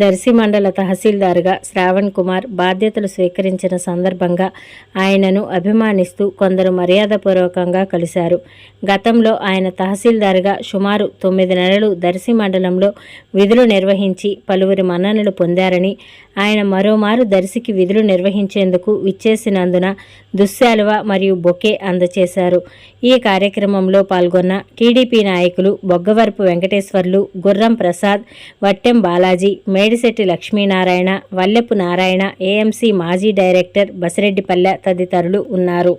Darsi మండల తహసీల్దార్గా శ్రావణ్ కుమార్ బాధ్యతలు స్వీకరించిన సందర్భంగా ఆయనను అభిమానిస్తూ కొందరు మర్యాదపూర్వకంగా కలిశారు. గతంలో ఆయన తహసీల్దార్గా సుమారు తొమ్మిది నెలలు దర్శి మండలంలో విధులు నిర్వహించి పలువురి మన్ననలు పొందారని ఆయన మరోమారు దర్శికి విధులు నిర్వహించేందుకు విచ్చేసినందున దుశ్శాలువ మరియు బొకే అందచేశారు. ఈ కార్యక్రమంలో పాల్గొన్న టీడీపీ నాయకులు బొగ్గవరపు వెంకటేశ్వర్లు గుర్రం ప్రసాద్ వట్టెం బాలాజీ మేడిశెట్టి లక్ష్మీనారాయణ వల్లెపు నారాయణ ఏఎంసీ మాజీ డైరెక్టర్ బసిరెడ్డిపల్లె తదితరులు ఉన్నారు.